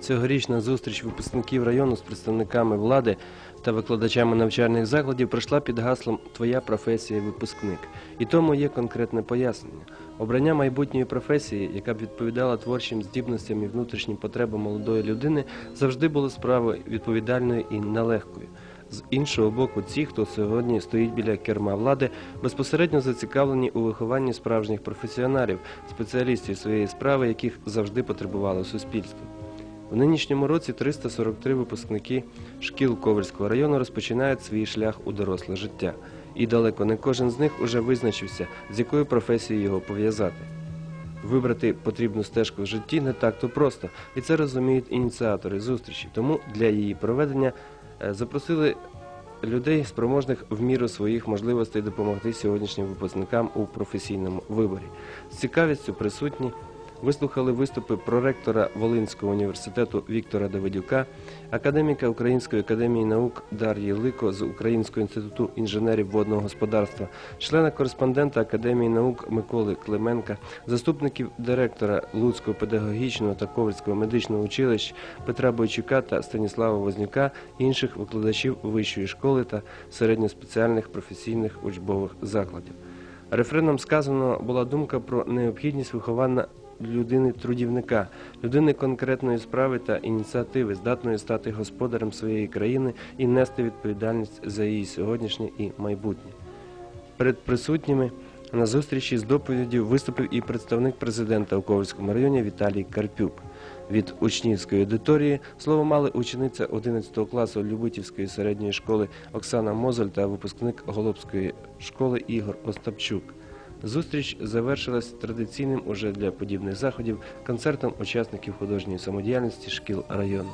Цьогорічна зустріч випускників району з представниками влади та викладачами навчальних закладів пройшла під гаслом Твоя професія випускник. І тому є конкретне пояснення. Обрання майбутньої професії, яка б відповідала творчим здібностям і внутрішнім потребам молодої людини, завжди було справою відповідальною і нелегкою. З іншого боку, ті, хто сьогодні стоїть біля керма влади, безпосередньо зацікавлені у вихованні справжніх професіоналів, спеціалістів своєї справи, яких завжди потребувало суспільство. У нинішньому році 343 випускники шкіл Ковальського району розпочинають свій шлях у доросле життя. І далеко не кожен з них уже визначився, з якою професією його пов'язати. Вибрати потрібну стежку в житті не так-то просто, і це розуміють ініціатори зустрічі. Тому для її проведення е, запросили людей, спроможних в міру своїх можливостей допомогти сьогоднішнім випускникам у професійному виборі. З цікавістю присутні вислухали виступи проректора Волинського університету Віктора Давидюка, академіка Української академії наук Дар'ї Лико з Українського інституту інженерів водного господарства, члена кореспондента Академії наук Миколи Клименка, заступників директора Луцького педагогічного та Ковальського медичного училищ Петра Бойчука та Станіслава Вознюка, інших викладачів вищої школи та середньоспеціальних професійних учбових закладів. Рефреном сказано була думка про необхідність виховання людини трудівника, людини конкретної справи та ініціативи, здатної стати господарем своєї країни і нести відповідальність за її сьогоднішнє і майбутнє. Перед присутніми на зустрічі з доповіддю виступив і представник президента у Ковальському районі Віталій Карпюк. Від учнівської аудиторії слово мали учениця 11 класу Любитівської середньої школи Оксана Мозоль та випускник Голобської школи Ігор Остапчук. Зустріч завершилась традиційним уже для подібних заходів концертом учасників художньої самодіяльності шкіл району.